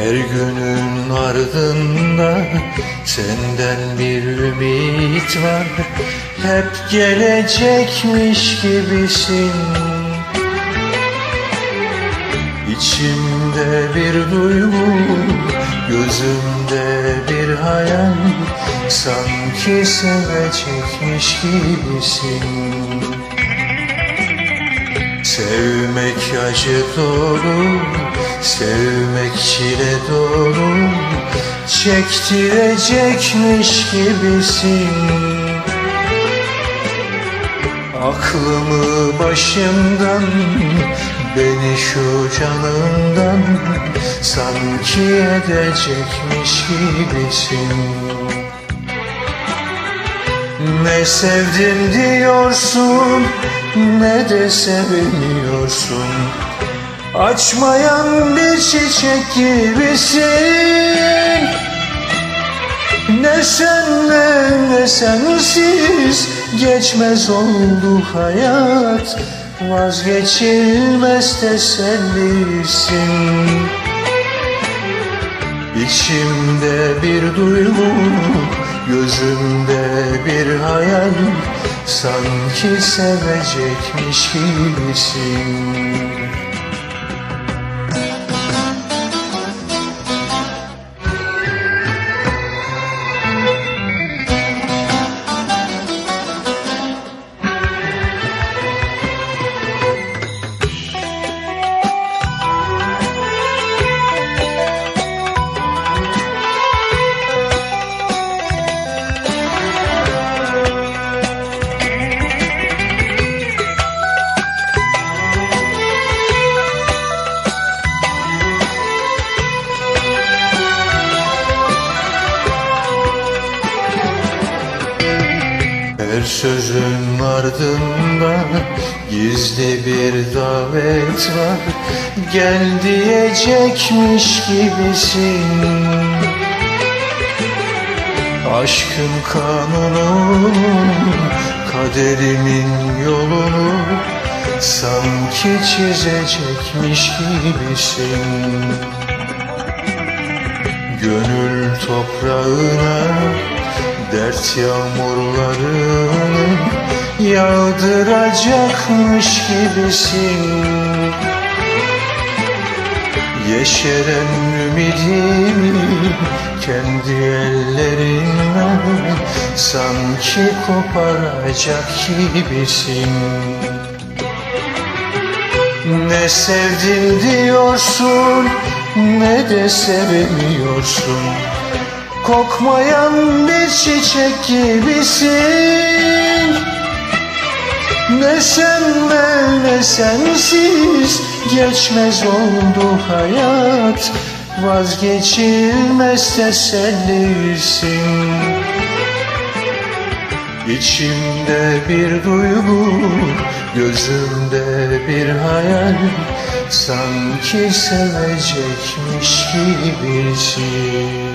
Her günün ardında senden bir ümit var. Hep gelecekmiş gibisin. İçimde bir duygu, gözümde bir hayal. Sanki sevecekmiş gibisin. Sevmek acı dolu, sevmek çile dolu Çektirecekmiş gibisin. Aklımı başımdan, beni şu canımdan Sanki edecekmiş gibisin. Ne sevdim diyorsun ne de sevmiyorsun Açmayan bir çiçek gibisin. Ne senle ne sensiz geçmez oldu hayat. Vazgeçilmez tesellisin. İçimde bir duygu, gözümde bir hayal. Sanki sevecekmiş gibisin Her sözün ardında gizli bir davet var. Gel diyecekmiş gibisin. Aşkın kanunu, kaderimin yolunu Sanki çizecekmiş gibisin. Gönül toprağına dert yağmurlarını yağdıracakmış gibisin. Yeşeren ümidimi kendi ellerinden sanki koparacak gibisin. Ne sevdim diyorsun ne de sevmiyorsun Kokmayan bir çiçek gibisin. Ne senle ne sensiz geçmez oldu hayat. Vazgeçilmez tesellisin. İçimde bir duygu, gözümde bir hayal. Sanki sevecekmiş gibisin